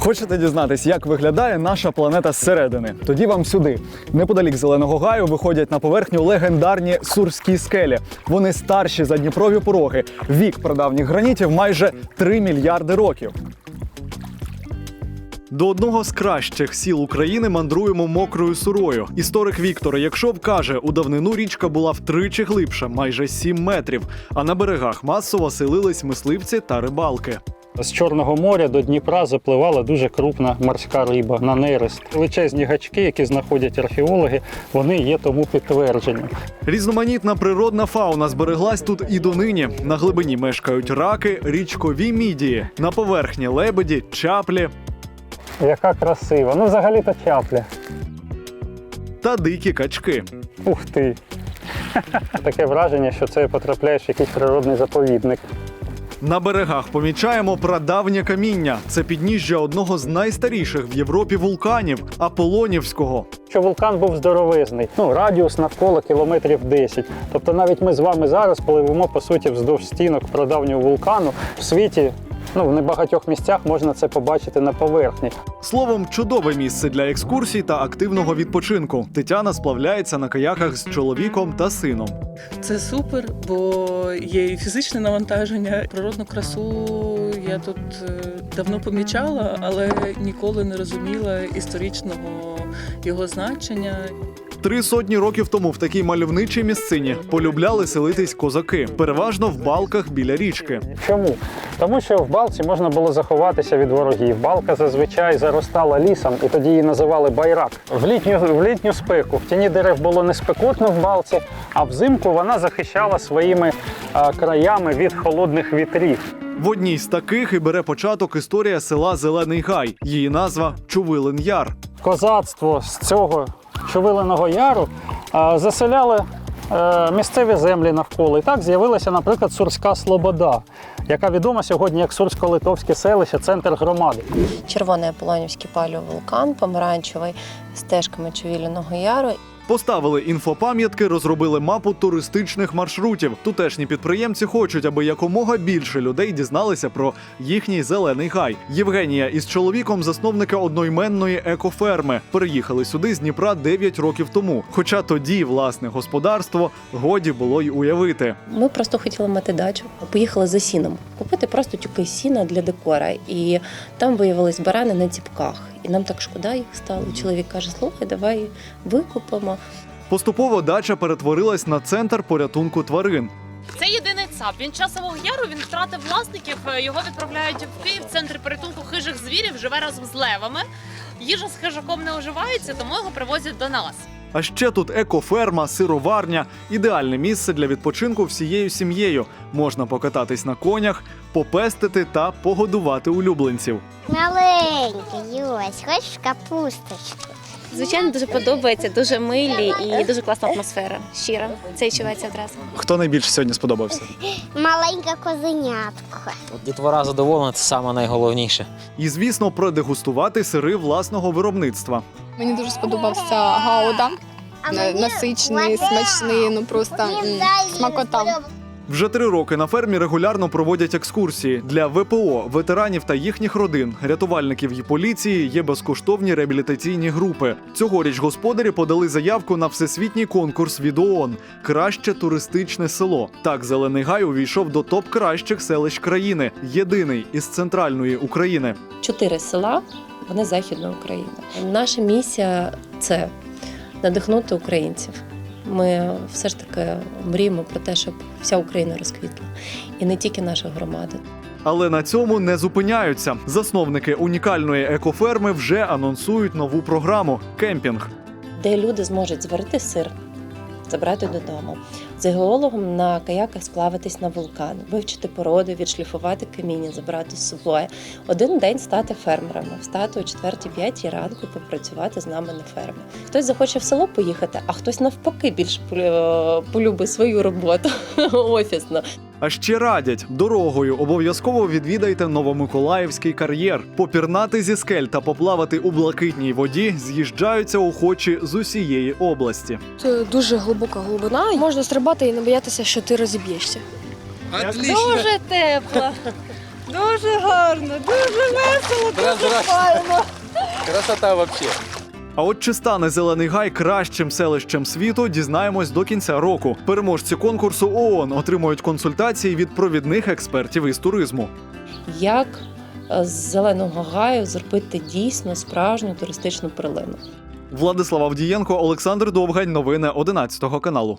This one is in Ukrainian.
Хочете дізнатись, як виглядає наша планета зсередини? Тоді вам сюди. Неподалік зеленого гаю виходять на поверхню легендарні сурські скелі. Вони старші за Дніпрові пороги. Вік прадавніх гранітів майже 3 мільярди років. До одного з кращих сіл України мандруємо мокрою сурою. Історик Віктор Якшов каже, у давнину річка була втричі глибша, майже 7 метрів. А на берегах масово селились мисливці та рибалки. З Чорного моря до Дніпра запливала дуже крупна морська риба на нерест. Величезні гачки, які знаходять археологи, вони є тому підтвердженням. Різноманітна природна фауна збереглась тут і донині. На глибині мешкають раки, річкові мідії, на поверхні лебеді, чаплі Яка красива. Ну, взагалі-то чапля. та дикі качки. Ух ти. Таке враження, що це потрапляєш в якийсь природний заповідник. На берегах помічаємо прадавнє каміння. Це підніжжя одного з найстаріших в Європі вулканів Аполонівського. Що вулкан був здоровизний, ну радіус навколо кілометрів 10. Тобто навіть ми з вами зараз пливемо по суті вздовж стінок прадавнього вулкану в світі. Ну, в небагатьох місцях можна це побачити на поверхні. Словом, чудове місце для екскурсій та активного відпочинку. Тетяна сплавляється на каяках з чоловіком та сином. Це супер, бо є і фізичне навантаження. Природну красу я тут е, давно помічала, але ніколи не розуміла історичного його значення. Три сотні років тому в такій мальовничій місцині полюбляли селитись козаки, переважно в балках біля річки. Чому? Тому що в балці можна було заховатися від ворогів. Балка зазвичай заростала лісом, і тоді її називали байрак. В літню, в літню спеку в тіні дерев було не спекотно в балці, а взимку вона захищала своїми а, краями від холодних вітрів. В одній з таких і бере початок історія села Зелений Гай. Її назва Чувилин Яр. Козацтво з цього Чувиленого яру заселяли е, місцеві землі навколо. І так з'явилася, наприклад, Сурська Слобода, яка відома сьогодні як Сурсько-Литовське селище, центр громади. червоний Аполлонівський палеовулкан, помаранчевий стежками Чувіліного яру. Поставили інфопам'ятки, розробили мапу туристичних маршрутів. Тутешні підприємці хочуть, аби якомога більше людей дізналися про їхній зелений гай. Євгенія із чоловіком засновника одноіменної екоферми переїхали сюди з Дніпра 9 років тому. Хоча тоді власне господарство годі було й уявити. Ми просто хотіли мати дачу. Поїхали за сіном, купити просто тюки сіна для декора. І там виявились барани на ціпках. І нам так шкода їх стало. Чоловік каже: слухай, давай викупимо. Поступово дача перетворилась на центр порятунку тварин. Це єдиний ЦАП. Він часового яру він втратив власників. е, Його відправляють в Київ. Центр порятунку хижих звірів живе разом з левами. Їжа з хижаком не уживається, тому його привозять до нас. А ще тут екоферма, сироварня ідеальне місце для відпочинку всією сім'єю. Можна покататись на конях, попестити та погодувати улюбленців. Маленький, ось, хочеш капусточку? Звичайно, дуже подобається, дуже милі і дуже класна атмосфера. Щира. Це відчувається одразу. Хто найбільше сьогодні сподобався? Маленька козенятко. От Дітвора задоволена, це саме найголовніше. І звісно, продегустувати сири власного виробництва. Мені дуже сподобався гауда. Насичений, смачний, ну просто м, смакота. Вже три роки на фермі регулярно проводять екскурсії для ВПО, ветеранів та їхніх родин, рятувальників і поліції. Є безкоштовні реабілітаційні групи. Цьогоріч господарі подали заявку на всесвітній конкурс від ООН Краще туристичне село. Так, зелений гай увійшов до топ кращих селищ країни, єдиний із центральної України. Чотири села, вони Західна Україна. Наша місія це надихнути українців. Ми все ж таки мріємо про те, щоб вся Україна розквітла, і не тільки наша громада. Але на цьому не зупиняються. Засновники унікальної екоферми вже анонсують нову програму кемпінг. де люди зможуть зварити сир, забрати додому, з геологом на каяках сплавитись на вулкан, вивчити породи, відшліфувати каміння, забрати з собою. Один день стати фермерами, встати о 4-5 ранку, попрацювати з нами на фермі. Хтось захоче в село поїхати, а хтось навпаки більше полю- полюбить свою роботу офісну. А ще радять дорогою обов'язково відвідайте Новомиколаївський кар'єр. Попірнати зі скель та поплавати у блакитній воді з'їжджаються охочі з усієї області. Це дуже глибока глибина. Можна стрибати і не боятися, що ти розіб'єшся. Дуже тепло. Дуже гарно, дуже весело, дуже файно. Красота взагалі. А от чи стане зелений гай кращим селищем світу, дізнаємось до кінця року. Переможці конкурсу ООН отримують консультації від провідних експертів із туризму. Як е, з зеленого гаю зробити дійсно справжню туристичну прилину? Владислав Авдієнко, Олександр Довгань. Новини 11 каналу.